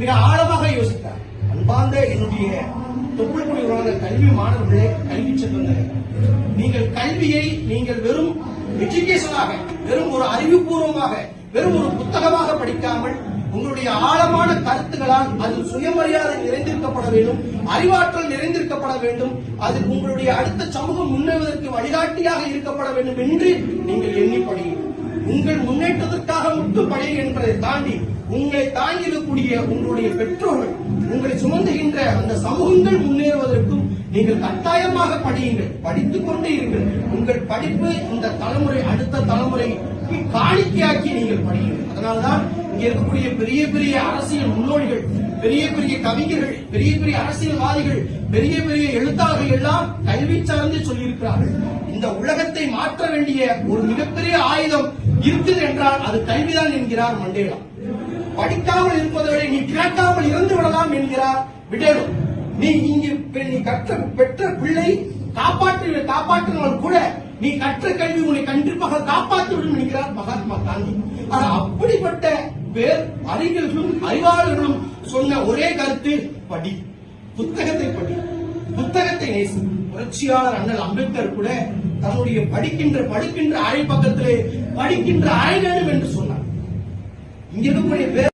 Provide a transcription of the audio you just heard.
மிக ஆழமாக யோசித்தார். அன்பார்ந்த என்னுடைய தொப்புள்குடி உலக கல்வி மாணவர்களே கல்வி செல்வங்களே நீங்கள் கல்வியை நீங்கள் வெறும் எஜுகேஷனாக வெறும் ஒரு அறிவுபூர்வமாக வெறும் ஒரு புத்தகமாக படிக்காமல் உங்களுடைய ஆழமான கருத்துகளால் அது சுயமரியாதை நிறைந்திருக்கப்பட வேண்டும் அறிவாற்றல் நிறைந்திருக்கப்பட வேண்டும் அது உங்களுடைய அடுத்த சமூகம் முன்னேறுவதற்கு வழிகாட்டியாக இருக்கப்பட வேண்டும் என்று நீங்கள் எண்ணி படியுங்கள். உங்கள் முன்னேற்றத்திற்காக மட்டும் பழைய என்பதை தாண்டி உங்களை தாங்கி இருக்கக்கூடிய உங்களுடைய பெற்றோர்கள் உங்களை சுமந்துகின்ற அந்த சமூகங்கள் முன்னேறுவதற்கும் நீங்கள் கட்டாயமாக படியுங்கள் படித்துக் கொண்டே இருங்கள். உங்கள் படிப்பு இந்த தலைமுறை அடுத்த தலைமுறை காணிக்கையாக்கி நீங்கள் படியுங்கள். அதனால்தான் இங்க இருக்கக்கூடிய பெரிய பெரிய அரசியல் முன்னோடிகள் பெரிய பெரிய கவிஞர்கள் பெரிய பெரிய அரசியல்வாதிகள் பெரிய பெரிய எழுத்தாளர்கள் எல்லாம் கல்வி சார்ந்து சொல்லியிருக்கிறார்கள். இந்த உலகத்தை மாற்ற வேண்டிய ஒரு மிகப்பெரிய ஆயுதம் இருக்குது என்றால் அது கல்விதான் என்கிறார் மண்டேலா. படிக்காமல் இருப்பதை விட நீ கேட்காமல் இறந்து விடலாம் என்கிறார் விடேலு. நீ இங்கு நீ கற்ற பெற்ற பிள்ளை காப்பாற்று காப்பாற்றினால் கூட. நீ கற்ற கல்வி உன்னை கண்டிப்பாக காப்பாற்றிவிடும் என்கிறார் மகாத்மா காந்தி. ஆனா அப்படிப்பட்ட பேர் அறிஞர்களும் அறிவாளர்களும் சொன்ன ஒரே கருத்து படி புத்தகத்தை படி. நேசி புரட்சியாளர் அண்ணல் அம்பேத்கர் கூட தன்னுடைய படிக்கின்ற படிக்கின்ற அறை பக்கத்திலே படிக்கின்ற அறை வேண்டும் என்று சொன்னார். இங்க இருக்கக்கூடிய பேர்